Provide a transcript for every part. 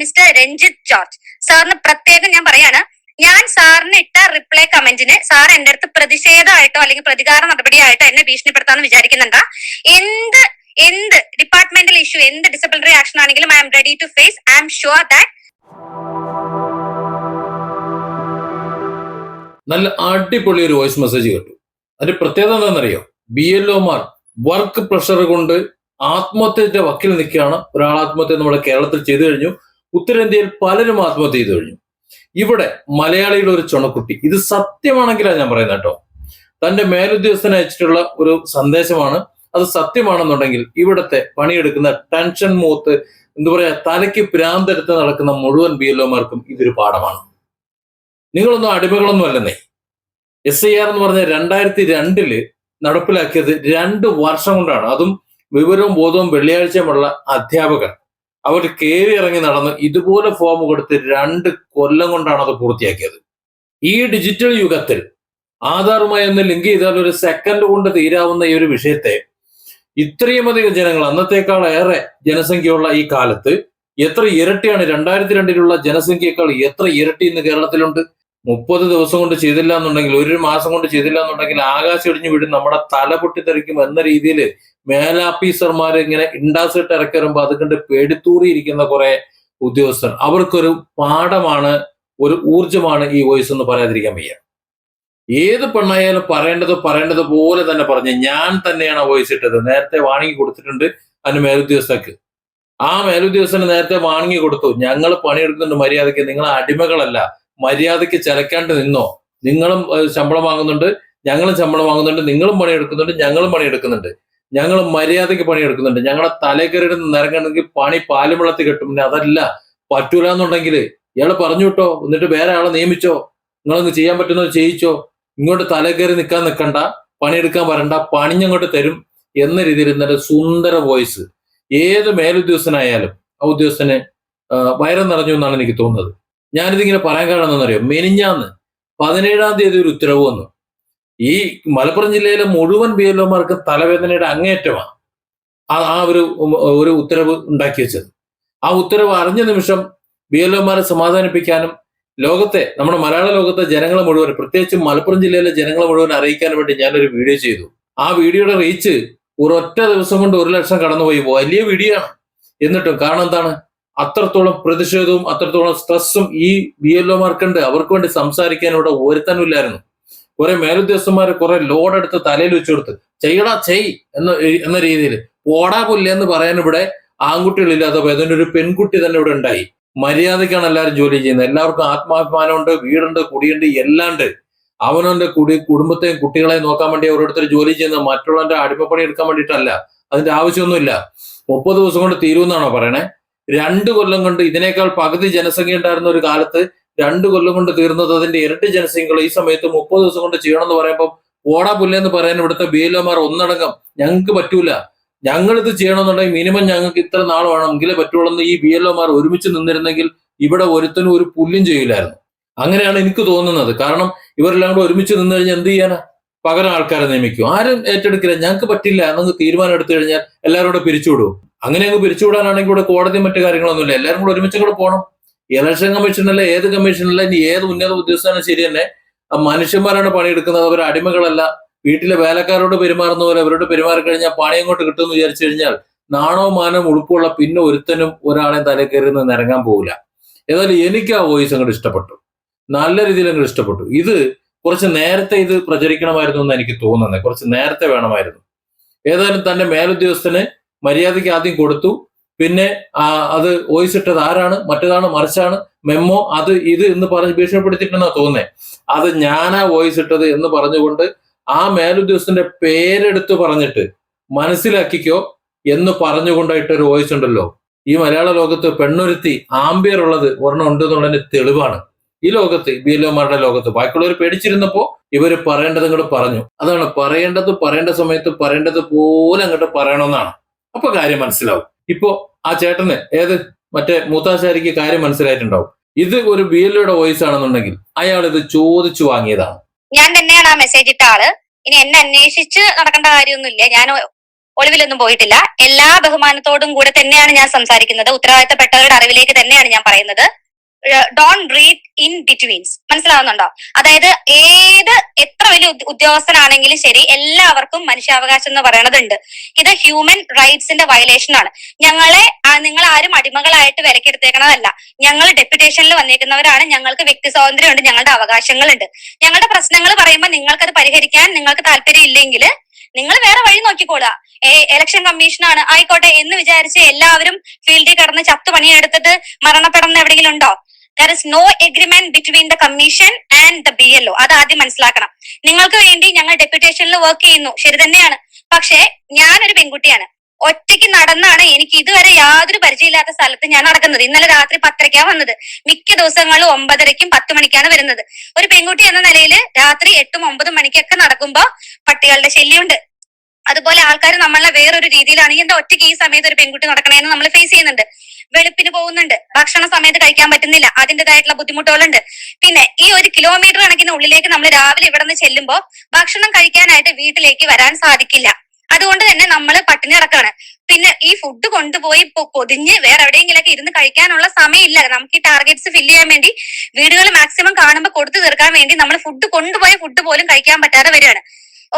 Mister Ranjith George. സാറിന് പ്രത്യേകം ഞാൻ പറയാണ് ഞാൻ സാറിന് ഇട്ട റിപ്ലൈ കമന്റിന് സാർ എന്റെ അടുത്ത് പ്രതിഷേധമായിട്ടോ അല്ലെങ്കിൽ പ്രതികാര നടപടിയായിട്ടോ എന്നെ ഭീഷണിപ്പെടുത്താന്ന് വിചാരിക്കുന്നുണ്ട്. എന്ത് എന്ത് ഡിപ്പാർട്ട്മെന്റൽ ഇഷ്യൂ എന്ത് ഡിസിപ്ലിനറി ആക്ഷൻ ആണെങ്കിലും I'm ready to face I'm sure that നല്ല അടിപൊളി ഒരു വോയിസ് മെസ്സേജ് കേട്ടു. അതിന്റെ പ്രത്യേകത എന്താണെന്നറിയോ? ബി എൽ ഒമാർ വർക്ക് പ്രഷർ കൊണ്ട് ആത്മഹത്യയുടെ വക്കിൽ നിൽക്കുകയാണ്. ഒരാൾ ആത്മഹത്യ നമ്മുടെ കേരളത്തിൽ ചെയ്തു കഴിഞ്ഞു. ഉത്തരേന്ത്യയിൽ പലരും ആത്മഹത്യ ചെയ്തു കഴിഞ്ഞു. ഇവിടെ മലയാളിയുടെ ഒരു ചുണക്കുട്ടി. ഇത് സത്യമാണെങ്കിലാണ് ഞാൻ പറയുന്നത് കേട്ടോ. തന്റെ മേലുദ്യോഗസ്ഥന് അയച്ചിട്ടുള്ള ഒരു സന്ദേശമാണ്. അത് സത്യമാണെന്നുണ്ടെങ്കിൽ ഇവിടുത്തെ പണിയെടുക്കുന്ന ടെൻഷൻ മൂത്ത് എന്താ പറയാ തലയ്ക്ക് ഭ്രാന്തെടുത്ത് നടക്കുന്ന മുഴുവൻ ബി എൽ ഒമാർക്കും ഇതൊരു പാഠമാണ്. നിങ്ങളൊന്നും അടിമകളൊന്നും അല്ലെന്നേ. എസ് ഐ ആർ എന്ന് പറഞ്ഞ രണ്ടായിരത്തി രണ്ടിൽ നടപ്പിലാക്കിയത് രണ്ട് വർഷം കൊണ്ടാണ്. അതും വിവരവും ബോധവും വെള്ളിയാഴ്ചയുമുള്ള അധ്യാപകർ അവർ കയറി ഇറങ്ങി നടന്ന് ഇതുപോലെ ഫോം കൊടുത്ത് രണ്ട് കൊല്ലം കൊണ്ടാണ് അത് പൂർത്തിയാക്കിയത്. ഈ ഡിജിറ്റൽ യുഗത്തിൽ ആധാറുമായി ഒന്ന് ലിങ്ക് ചെയ്താൽ ഒരു സെക്കൻഡ് കൊണ്ട് തീരാവുന്ന ഈ ഒരു വിഷയത്തെ ഇത്രയും അധികം ജനങ്ങൾ അന്നത്തേക്കാൾ ഏറെ ജനസംഖ്യയുള്ള ഈ കാലത്ത് എത്ര ഇരട്ടിയാണ് രണ്ടായിരത്തി രണ്ടിലുള്ള ജനസംഖ്യയേക്കാൾ എത്ര ഇരട്ടി ഇന്ന് കേരളത്തിലുണ്ട്? മുപ്പത് ദിവസം കൊണ്ട് ചെയ്തില്ല എന്നുണ്ടെങ്കിൽ ഒരു മാസം കൊണ്ട് ചെയ്തില്ല എന്നുണ്ടെങ്കിൽ ആകാശം ഇടിഞ്ഞു വീടും നമ്മുടെ തല പൊട്ടിത്തെറിക്കും എന്ന രീതിയിൽ മേലാഫീസർമാർ ഇങ്ങനെ ഇണ്ടാസിട്ട് ഇറക്കി വരുമ്പോൾ അത് പേടിത്തൂറിയിരിക്കുന്ന കുറെ ഉദ്യോഗസ്ഥർ. അവർക്കൊരു പാഠമാണ് ഒരു ഊർജമാണ് ഈ വോയിസ് എന്ന് പറയാതിരിക്കാൻ വയ്യ. ഏത് പെണ്ണായാലും പറയേണ്ടത് പറയേണ്ടത് പോലെ തന്നെ പറഞ്ഞു ഞാൻ തന്നെയാണ് ആ വോയിസ് ഇട്ടത്. നേരത്തെ വാണിങ്ങി കൊടുത്തിട്ടുണ്ട് അതിന് മേലുദ്യോഗസ്ഥക്ക് ആ മേലുദ്യോഗസ്ഥന് നേരത്തെ വാണിങ്ങി കൊടുത്തു. ഞങ്ങൾ പണിയെടുക്കുന്നുണ്ട് മര്യാദയ്ക്ക്. നിങ്ങൾ അടിമകളല്ല. മര്യാദയ്ക്ക് ചിലക്കാണ്ട് നിന്നോ? നിങ്ങളും ശമ്പളം വാങ്ങുന്നുണ്ട് ഞങ്ങളും ശമ്പളം വാങ്ങുന്നുണ്ട് നിങ്ങളും പണിയെടുക്കുന്നുണ്ട് ഞങ്ങളും പണിയെടുക്കുന്നുണ്ട്. ഞങ്ങൾ മര്യാദയ്ക്ക് പണിയെടുക്കുന്നുണ്ട്. ഞങ്ങളെ തലകരട് നിറങ്ങണമെങ്കിൽ പണി പാലും വെള്ളത്തിൽ കിട്ടും അതല്ല പറ്റൂല എന്നുണ്ടെങ്കിൽ ഇയാളെ പറഞ്ഞു വിട്ടോ എന്നിട്ട് വേറെ ആളെ നിയമിച്ചോ? നിങ്ങളൊന്ന് ചെയ്യാൻ പറ്റുന്നോ ചെയ്യിച്ചോ? ഇങ്ങോട്ട് തലക്കറി നിൽക്കാൻ നിൽക്കണ്ട പണിയെടുക്കാൻ വരണ്ട പണിഞ്ഞങ്ങോട്ട് തരും എന്ന രീതിയിൽ ഇന്നലെ സുന്ദര വോയിസ്. ഏത് മേലുദ്യോഗസ്ഥനായാലും ആ ഉദ്യോഗസ്ഥന് വയറ് നിറഞ്ഞു എന്നാണ് എനിക്ക് തോന്നുന്നത്. ഞാനിതിങ്ങനെ പറയാൻ കാരണം എന്താണെന്നറിയോ? മെനിഞ്ഞാന്ന് പതിനേഴാം തീയതി ഒരു ഉത്തരവ് വന്നു. ഈ മലപ്പുറം ജില്ലയിലെ മുഴുവൻ ബി എൽ ഒമാർക്ക് തലവേദനയുടെ അങ്ങേയറ്റമാണ് ആ ഒരു ഒരു ഉത്തരവ് ഉണ്ടാക്കി വെച്ചത്. ആ ഉത്തരവ് അറിഞ്ഞ നിമിഷം ബി എൽ ഒമാരെ സമാധാനിപ്പിക്കാനും ലോകത്തെ നമ്മുടെ മലയാള ലോകത്തെ ജനങ്ങളെ മുഴുവൻ പ്രത്യേകിച്ച് മലപ്പുറം ജില്ലയിലെ ജനങ്ങളെ മുഴുവൻ അറിയിക്കാൻ വേണ്ടി ഞാനൊരു വീഡിയോ ചെയ്തു. ആ വീഡിയോയുടെ റീച്ച് ഒരൊറ്റ ദിവസം കൊണ്ട് ഒരു ലക്ഷം കടന്നുപോയി. വലിയ വീഡിയോ ആണ് എന്നിട്ടും കാരണം എന്താണ്? അത്രത്തോളം പ്രതിഷേധവും അത്രത്തോളം സ്ട്രെസ്സും ഈ ബി എൽ ഒമാർക്കുണ്ട് അവർക്ക് വേണ്ടി സംസാരിക്കാൻ ഇവിടെ ഒരുത്തനുമില്ലായിരുന്നു. കുറെ മേലുദ്യോഗസ്ഥന്മാർ കുറെ ലോഡ് എടുത്ത് തലയിൽ വെച്ചു കൊടുത്ത് ചെയ്യടാ ചെയ് എന്ന എന്ന രീതിയിൽ ഓടാ പുല്ല എന്ന് പറയാൻ ഇവിടെ ആൺകുട്ടികളില്ലാത്ത പോയി. അതിന്റെ ഒരു പെൺകുട്ടി തന്നെ ഇവിടെ ഉണ്ടായി. മര്യാദയ്ക്കാണ് എല്ലാവരും ജോലി ചെയ്യുന്നത്. എല്ലാവർക്കും ആത്മാഭിമാനമുണ്ട് വീടുണ്ട് കുടിയുണ്ട് എല്ലാണ്ട് അവനവന്റെ കുടി കുടുംബത്തെയും കുട്ടികളെയും നോക്കാൻ വേണ്ടി ഓരോരുത്തർ ജോലി ചെയ്യുന്നത് മറ്റുള്ളവന്റെ അടിമപ്പണി എടുക്കാൻ വേണ്ടിയിട്ടല്ല. അതിന്റെ ആവശ്യമൊന്നുമില്ല. മുപ്പത് ദിവസം കൊണ്ട് തീരുമെന്നാണോ പറയണേ? രണ്ട് കൊല്ലം കൊണ്ട് ഇതിനേക്കാൾ പകുതി ജനസംഖ്യ ഉണ്ടായിരുന്ന ഒരു കാലത്ത് രണ്ട് കൊല്ലം കൊണ്ട് തീർന്നത് അതിന്റെ ഇരട്ടി ജനസംഖ്യകൾ ഈ സമയത്ത് മുപ്പത് ദിവസം കൊണ്ട് ചെയ്യണം എന്ന് പറയുമ്പോൾ ഓടാ പുല്ലെന്ന് പറയാൻ ഇവിടുത്തെ ബി എൽ എമാർ ഒന്നടങ്കം ഞങ്ങൾക്ക് പറ്റൂല. ഞങ്ങൾ ഇത് ചെയ്യണമെന്നുണ്ടെങ്കിൽ മിനിമം ഞങ്ങൾക്ക് ഇത്ര നാൾ വേണം എങ്കിലേ പറ്റുള്ളൂ എന്ന് ഈ ബി എൽ ഒമാർ ഒരുമിച്ച് നിന്നിരുന്നെങ്കിൽ ഇവിടെ ഒരുത്തനും ഒരു പുല്ലും ചെയ്യില്ലായിരുന്നു. അങ്ങനെയാണ് എനിക്ക് തോന്നുന്നത്. കാരണം ഇവരെല്ലാം കൂടെ ഒരുമിച്ച് നിന്ന് കഴിഞ്ഞാൽ എന്ത് ചെയ്യാനാ? പകരം ആൾക്കാരെ നിയമിക്കും. ആരും ഏറ്റെടുക്കില്ല. ഞങ്ങൾക്ക് പറ്റില്ല എന്നൊന്ന് തീരുമാനം എടുത്തു കഴിഞ്ഞാൽ എല്ലാവരും കൂടെ പിരിച്ചുവിടും അങ്ങനെ അങ്ങ് പിരിച്ചുവിടാനാണെങ്കിൽ ഇവിടെ കോടതി മറ്റു കാര്യങ്ങളൊന്നുമില്ല. എല്ലാവരും കൂടെ ഒരുമിച്ച് കൂടെ പോകണം ഇലക്ഷൻ കമ്മീഷനല്ല ഏത് കമ്മീഷനല്ല ഇനി ഏത് ഉന്നത ഉദ്യോഗസ്ഥാനും ശരി തന്നെ. മനുഷ്യന്മാരാണ് പണിയെടുക്കുന്നത്. അവർ അടിമകളല്ല. വീട്ടിലെ വേലക്കാരോട് പെരുമാറുന്ന പോലെ അവരോട് പെരുമാറി കഴിഞ്ഞാൽ പണി അങ്ങോട്ട് കിട്ടുമെന്ന് വിചാരിച്ചു കഴിഞ്ഞാൽ നാണോ മാനോ ഉടുപ്പുള്ള പിന്നെ ഒരുത്തനും ഒരാളെ കയറി നിന്ന് ഇറങ്ങാൻ പോകില്ല ഏതായാലും എനിക്ക് ആ വോയിസ് അങ്ങോട്ട് ഇഷ്ടപ്പെട്ടു. നല്ല രീതിയിൽ അങ്ങോട്ട് ഇഷ്ടപ്പെട്ടു. ഇത് കുറച്ച് നേരത്തെ ഇത് പ്രചരിക്കണമായിരുന്നു എന്ന് എനിക്ക് തോന്നുന്നത്. കുറച്ച് നേരത്തെ വേണമായിരുന്നു. ഏതായാലും തന്റെ മേലുദ്യോഗസ്ഥന് മര്യാദയ്ക്ക് ആദ്യം കൊടുത്തു. പിന്നെ അത് വോയിസ് ഇട്ടത് ആരാണ്? മറ്റേതാണ്? മറിച്ചാണ്? മെമ്മോ അത് ഇത് എന്ന് പറഞ്ഞ് ഭീഷണിപ്പെടുത്തിയിട്ടെന്നാ തോന്നുന്നേ. അത് ഞാനാ ഇട്ടത് എന്ന് പറഞ്ഞുകൊണ്ട് ആ മേലുദ്യോഗസ്ഥന്റെ പേരെടുത്ത് പറഞ്ഞിട്ട് മനസ്സിലാക്കിക്കോ എന്ന് പറഞ്ഞുകൊണ്ടായിട്ട് ഒരു വോയിസ് ഉണ്ടല്ലോ ഈ മലയാള ലോകത്ത് പെണ്ണൊരുത്തി ആംബിയർ ഉള്ളത് ഒരെണ്ണം ഉണ്ട് എന്നുള്ളതിന്റെ തെളിവാണ്. ഈ ലോകത്ത് ബി എൽ ഒമാരുടെ ലോകത്ത്. ബാക്കിയുള്ളവർ പേടിച്ചിരുന്നപ്പോ ഇവർ പറയേണ്ടത് ഇങ്ങോട്ട് പറഞ്ഞു. അതാണ് പറയേണ്ടത് പറയേണ്ട സമയത്ത് പറയേണ്ടത് പോലെ അങ്ങോട്ട് പറയണമെന്നാണ്. അപ്പൊ കാര്യം മനസ്സിലാവും. ഇപ്പോ ആ ചേട്ടന് ഏത് മറ്റേ മൂത്താശാരിക്ക് കാര്യം മനസ്സിലായിട്ടുണ്ടാവും. ഇത് ഒരു ബി എൽഒയുടെ വോയിസ് ആണെന്നുണ്ടെങ്കിൽ അയാൾ ഇത് ചോദിച്ചു വാങ്ങിയതാണ്. ഞാൻ തന്നെയാണ് ആ മെസ്സേജ് ഇട്ട ആൾ. ഇനി എന്നെ അന്വേഷിച്ച് നടക്കേണ്ട കാര്യമൊന്നുമില്ല. ഞാൻ ഒളിവിലൊന്നും പോയിട്ടില്ല. എല്ലാ ബഹുമാനത്തോടും കൂടെ തന്നെയാണ് ഞാൻ സംസാരിക്കുന്നത്. ഉത്തരവാദിത്തപ്പെട്ടവരുടെ അറിവിലേക്ക് തന്നെയാണ് ഞാൻ പറയുന്നത്. ഡോൺ റീഡ് ഇൻ ബിറ്റ്വീൻസ് മനസ്സിലാവുന്നുണ്ടോ? അതായത് ഏത് എത്ര വലിയ ഉദ്യോഗസ്ഥനാണെങ്കിലും ശരി എല്ലാവർക്കും മനുഷ്യാവകാശം എന്ന് പറയണതുണ്ട്. ഇത് ഹ്യൂമൻ റൈറ്റ്സിന്റെ വയലേഷൻ ആണ്. ഞങ്ങളെ നിങ്ങൾ ആരും അടിമകളായിട്ട് വിലക്കെടുത്തേക്കണതല്ല ഞങ്ങൾ ഡെപ്യൂട്ടേഷനിൽ വന്നേക്കുന്നവരാണ്. ഞങ്ങൾക്ക് വ്യക്തി സ്വാതന്ത്ര്യമുണ്ട്. ഞങ്ങളുടെ അവകാശങ്ങളുണ്ട്. ഞങ്ങളുടെ പ്രശ്നങ്ങൾ പറയുമ്പോൾ നിങ്ങൾക്കത് പരിഹരിക്കാൻ നിങ്ങൾക്ക് താല്പര്യം ഇല്ലെങ്കിൽ നിങ്ങൾ വേറെ വഴി നോക്കിക്കോളുക. ഇലക്ഷൻ കമ്മീഷനാണ് ആയിക്കോട്ടെ എന്ന് വിചാരിച്ച് എല്ലാവരും ഫീൽഡിൽ കിടന്ന് ചത്തു പണിയെടുത്തിട്ട് മരണപ്പെടുന്ന എവിടെയെങ്കിലും ഉണ്ടോ? There is no agreement between the commission and the B L O അത് ആദ്യം മനസ്സിലാക്കണം. നിങ്ങൾക്ക് വേണ്ടി ഞങ്ങൾ ഡെപ്യൂട്ടേഷനിൽ വർക്ക് ചെയ്യുന്നു. ശരി തന്നെയാണ്. പക്ഷേ ഞാനൊരു പെൺകുട്ടിയാണ്. ഒറ്റയ്ക്ക് നടന്നാണ് എനിക്ക് ഇതുവരെ യാതൊരു പരിചയമില്ലാത്ത സ്ഥലത്ത് ഞാൻ നടക്കുന്നത്. ഇന്നലെ രാത്രി പത്തരയ്ക്കാണ് വന്നത്. മിക്ക ദിവസങ്ങളും ഒമ്പതരയ്ക്കും പത്ത് മണിക്കാണ് വരുന്നത്. ഒരു പെൺകുട്ടി എന്ന നിലയിൽ രാത്രി എട്ടും ഒമ്പതും മണിക്കൊക്കെ നടക്കുമ്പോ പട്ടികളുടെ ശല്യമുണ്ട്. അതുപോലെ ആൾക്കാർ നമ്മളെ വേറൊരു രീതിയിലാണ്. എന്താ ഒറ്റയ്ക്ക് ഈ സമയത്ത് ഒരു പെൺകുട്ടി നടക്കണേന്ന് നമ്മൾ ഫേസ് ചെയ്യുന്നുണ്ട്. വെളുപ്പിന് പോകുന്നുണ്ട്. ഭക്ഷണ സമയത്ത് കഴിക്കാൻ പറ്റുന്നില്ല. അതിന്റെതായിട്ടുള്ള ബുദ്ധിമുട്ടുകളുണ്ട്. പിന്നെ ഈ ഒരു കിലോമീറ്റർ കണക്കിന് ഉള്ളിലേക്ക് നമ്മൾ രാവിലെ ഇവിടെ നിന്ന് ചെല്ലുമ്പോൾ ഭക്ഷണം കഴിക്കാനായിട്ട് വീട്ടിലേക്ക് വരാൻ സാധിക്കില്ല. അതുകൊണ്ട് തന്നെ നമ്മൾ പട്ടിണി കിടക്കാണ്. പിന്നെ ഈ ഫുഡ് കൊണ്ടുപോയി പൊതിഞ്ഞ് വേറെ എവിടെയെങ്കിലൊക്കെ ഇരുന്ന് കഴിക്കാനുള്ള സമയമില്ല. നമുക്ക് ഈ ടാർഗറ്റ്സ് ഫില്ല് ചെയ്യാൻ വേണ്ടി വീടുകൾ മാക്സിമം കാണുമ്പോൾ കൊടുത്തു തീർക്കാൻ വേണ്ടി നമ്മൾ ഫുഡ് കൊണ്ടുപോയ ഫുഡ് പോലും കഴിക്കാൻ പറ്റാതെ വരികയാണ്.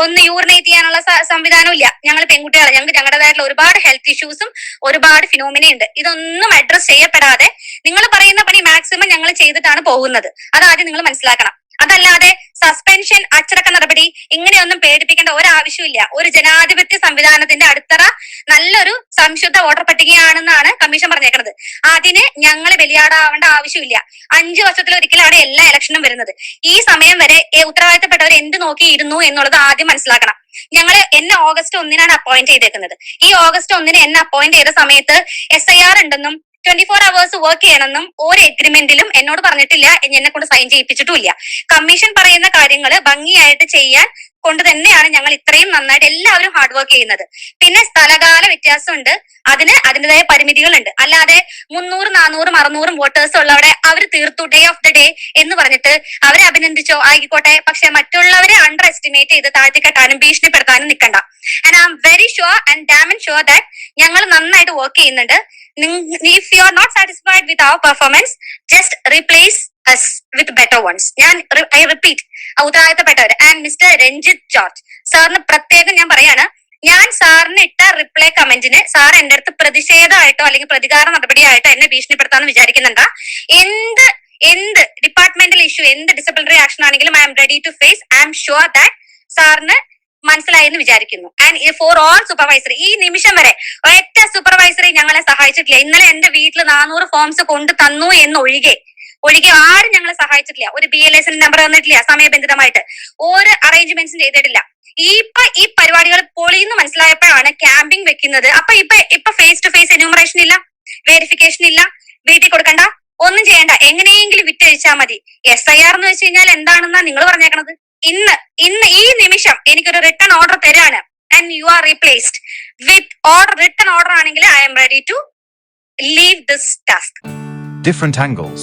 ഒന്ന് യൂറിനേറ്റ് ചെയ്യാനുള്ള സംവിധാനം ഇല്ല ഞങ്ങൾ പെൺകുട്ടികളെ. ഞങ്ങൾക്ക് ഞങ്ങളുടേതായിട്ടുള്ള ഒരുപാട് ഹെൽത്ത് ഇഷ്യൂസും ഒരുപാട് ഫിനോമിന ഉണ്ട്. ഇതൊന്നും അഡ്രസ് ചെയ്യപ്പെടാതെ നിങ്ങൾ പറയുന്ന പണി മാക്സിമം ഞങ്ങൾ ചെയ്തിട്ടാണ് പോകുന്നത്. അതാദ്യം നിങ്ങൾ മനസ്സിലാക്കണം. അതല്ലാതെ സസ്പെൻഷൻ അച്ചടക്ക നടപടി ഇങ്ങനെയൊന്നും പേടിപ്പിക്കേണ്ട ഒരാവശ്യമില്ല ഒരു ജനാധിപത്യ സംവിധാനത്തിന്റെ അടിത്തറ നല്ലൊരു സംശുദ്ധ വോട്ടർ പട്ടികയാണെന്നാണ് കമ്മീഷൻ പറഞ്ഞേക്കുന്നത് അതിന് ഞങ്ങൾ ബലിയാടാവേണ്ട ആവശ്യമില്ല. അഞ്ചു വർഷത്തിൽ ഒരിക്കലാണ് എല്ലാ ഇലക്ഷനും വരുന്നത്. ഈ സമയം വരെ ഉത്തരവാദിത്തപ്പെട്ടവർ എന്ത് നോക്കിയിരുന്നു എന്നുള്ളത് ആദ്യം മനസ്സിലാക്കണം. ഞങ്ങൾ എന്നെ ഓഗസ്റ്റ് ഒന്നിനാണ് അപ്പോയിന്റ് ചെയ്തേക്കുന്നത്. ഈ ഓഗസ്റ്റ് ഒന്നിന് എന്നെ അപ്പോയിന്റ് ചെയ്ത സമയത്ത് എസ് ഐ ആർ ഉണ്ടെന്നും ട്വന്റി ഫോർ അവേഴ്സ് വർക്ക് ചെയ്യണമെന്നും ഒരു എഗ്രിമെന്റിലും എന്നോട് പറഞ്ഞിട്ടില്ല എന്നെ കൊണ്ട് സൈൻ ചെയ്യിപ്പിച്ചിട്ടുമില്ല. കമ്മീഷൻ പറയുന്ന കാര്യങ്ങൾ ഭംഗിയായിട്ട് ചെയ്യാൻ കൊണ്ട് തന്നെയാണ് ഞങ്ങൾ ഇത്രയും നന്നായിട്ട് എല്ലാവരും ഹാർഡ് വർക്ക് ചെയ്യുന്നത്. പിന്നെ സ്ഥലകാല വ്യത്യാസമുണ്ട്. അതിന് അതിന്റെതായ പരിമിതികളുണ്ട്. അല്ലാതെ മുന്നൂറ് നാനൂറും അറുന്നൂറും വോട്ടേഴ്സ് ഉള്ളവരെ അവർ തീർത്തു ഡേ ഓഫ് ദി ഡേ എന്ന് പറഞ്ഞിട്ട് അവരെ അഭിനന്ദിച്ചോ ആയിക്കോട്ടെ. പക്ഷെ മറ്റുള്ളവരെ അണ്ടർ എസ്റ്റിമേറ്റ് ചെയ്ത് താഴ്ത്തിക്കെട്ടാനും ഭീഷണിപ്പെടുത്താനും നിൽക്കണ്ട. And I'm very sure and damn and sure that ഞങ്ങൾ നന്നായിട്ട് വർക്ക് ചെയ്യുന്നുണ്ട്. If you are not satisfied with our performance just replace us with better ones. ഞാൻ ഐ റിപ്പീറ്റ് ഉത്തരവാദിത്തപ്പെട്ടവർ ആൻഡ് മിസ്റ്റർ രഞ്ജിത്ത് ജോർജ്. സാറിന് പ്രത്യേകം ഞാൻ പറയാണ് ഞാൻ സാറിന് ഇട്ട റിപ്ലൈ കമന്റിന് സാർ എന്റെ അടുത്ത് പ്രതിഷേധമായിട്ടോ അല്ലെങ്കിൽ പ്രതികാര നടപടിയായിട്ടോ എന്നെ ഭീഷണിപ്പെടുത്താന്ന് വിചാരിക്കുന്നുണ്ടാ. എന്ത് എന്ത് ഡിപ്പാർട്ട്മെന്റൽ ഇഷ്യൂ എന്ത് ഡിസിപ്ലിനറി ആക്ഷൻ ആണെങ്കിലും I'm ready to face I'm sure that സാറിന് മനസ്സിലായെന്ന് വിചാരിക്കുന്നു. ആൻഡ് ഫോർ ഓൾ സൂപ്പർവൈസർ ഈ നിമിഷം വരെ ഒറ്റ സൂപ്പർവൈസറി ഞങ്ങളെ സഹായിച്ചിട്ടില്ല. ഇന്നലെ എന്റെ വീട്ടിൽ നാനൂറ് ഫോംസ് കൊണ്ടു തന്നു എന്ന് ഒഴികെ ആരും ഞങ്ങളെ സഹായിച്ചിട്ടില്ല. ഒരു ബി എൽ എസ് നമ്പർ തന്നിട്ടില്ല സമയബന്ധിതമായിട്ട്. ഒരു അറേഞ്ച്മെന്റ്സും ചെയ്തിട്ടില്ല. ഇപ്പൊ ഈ പരിപാടികൾ പൊളിയെന്ന് മനസ്സിലായപ്പോഴാണ് ക്യാമ്പിംഗ് വെക്കുന്നത്. അപ്പൊ ഇപ്പൊ ഇപ്പൊ ഫേസ് ടു ഫേസ് എന്യൂമറേഷൻ ഇല്ല വെരിഫിക്കേഷൻ ഇല്ല വീട്ടിൽ കൊടുക്കണ്ട ഒന്നും ചെയ്യണ്ട. എങ്ങനെയെങ്കിലും വിറ്റഴിച്ചാൽ മതി. എസ് ഐ ആർ എന്ന് വെച്ച് കഴിഞ്ഞാൽ എന്താണെന്നാ നിങ്ങൾ പറഞ്ഞേക്കണത്? ഇന്ന് ഇന്ന് ഈ നിമിഷം എനിക്കൊരു റിട്ടേൺ ഓർഡർ തരാണ്. And you are replaced with order return order ആണെങ്കിൽ I'm ready to leave this task different angles.